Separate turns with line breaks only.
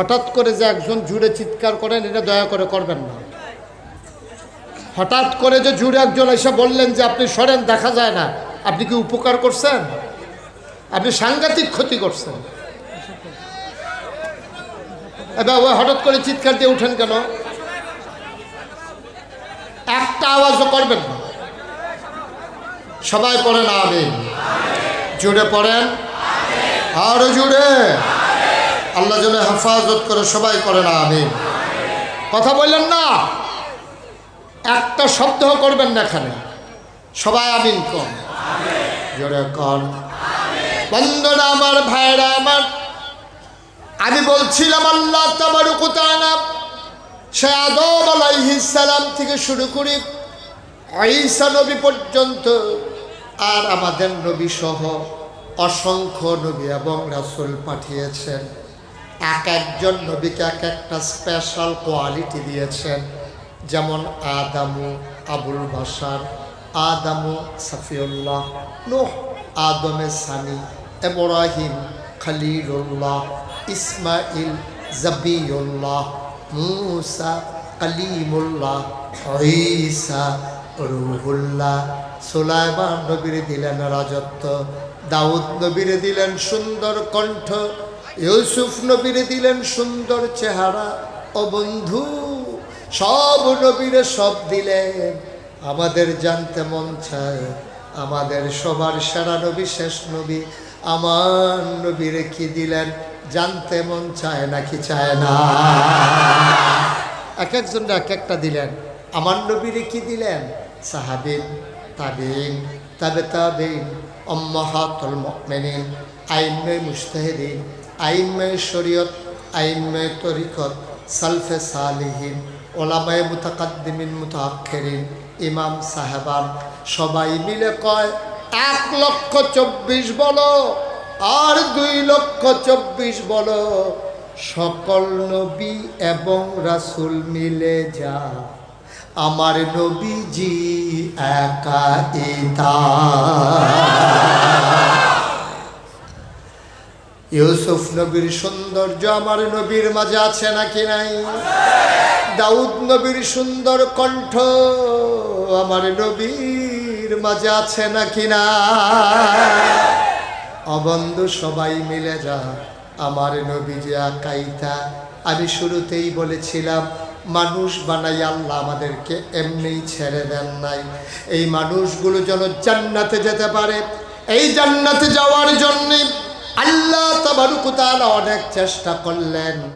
হঠাৎ করে যে একজন জুড়ে চিৎকার করেন, এটা দয়া করে করবেন না। হঠাৎ করে যে জুড়ে একজন এসে বললেন যে, আপনি সরেন, দেখা যায় না। আপনি কি উপকার করছেন? আপনি সাংঘাতিক ক্ষতি করছেন। এবার ওই হঠাৎ করে চিৎকার দিয়ে উঠেন কেন? একটা আওয়াজও করবেন না। সবাই পড়েন আমি জুড়ে পড়েন আরও জুড়ে। আল্লাহ যেন হেফাজত করে, সবাই করে না আমি কথা বললেন না? একটা শব্দ করবেন না এখানে। সবাই আমিন কন। জোরে আমার, ভাইরা আমার, আমি বলছিলাম, আল্লাহ তাবারুকুতানা সে আদম সালাম থেকে শুরু করি ঈসা নবী পর্যন্ত আর আমাদের নবী সহ অসংখ্য নবী এবং রাসূল পাঠিয়েছেন। এক একজন নবীকে এক একটা স্পেশাল কোয়ালিটি দিয়েছেন। যেমন আদামু, আবুল বাসার আদামু সাফিউল্লাহ, নোহ, আদমে সানি এব্রাহিম খলিলুল্লাহ ইসমাইল জবিউল্লাহ, মুসা কালিমুল্লাহ, ঈসা রুহুল্লাহ, সুলাইমান নবীর দিলেন রাজত্ব, দাউদ নবীর দিলেন সুন্দর কণ্ঠ ইউসুফ নবীর দিলেন সুন্দর চেহারা। ও বন্ধু, সব নবীরে সব দিলেন। আমাদের জানতে মন চায়, আমাদের সবার সেরা নবী, শেষ নবী। আমার নবীরে কি দিলেন, জানতে মন চায় নাকি চায় না। এক একজন এক একটা দিলেন। আমার নবীরে কি দিলেন? সাহাবিন, তাবিন, তাবে তাবিন অম্মাহাতুল মুমিনিন আইমে মুস্তাহিদিন আইমে শরীয়ত আইমে তরিকত, সালফে সালিহিন, ওলামায়ে মুতাকাদ্দিমিন মুতাআখিরিন ইমাম সাহেবান, সবাই মিলে কয়, এক লক্ষ চব্বিশ বলো, আর দুই লক্ষ চব্বিশ বলো। সকল নবী এবং রাসূল মিলে যা আমার নবীজি একা ইতা ইউসুফ নবীর সৌন্দর্য আমার নবীর মাঝে আছে নাকি নাই? দাউদ নবীর সুন্দর কণ্ঠ আমার নবীর মাঝে আছে নাকি না অবন্ধু সবাই মিলে যা, আমার নবী যে আকাইতা আমি শুরুতেই বলেছিলাম, মানুষ বানাই আল্লাহ আমাদেরকে এমনিই ছেড়ে দেন নাই। এই মানুষগুলো যেন জান্নাতে যেতে পারে। এই জান্নাতে যাওয়ার জন্যে আল্লাহ তাবারুকুতালা অনেক চেষ্টা করলেন।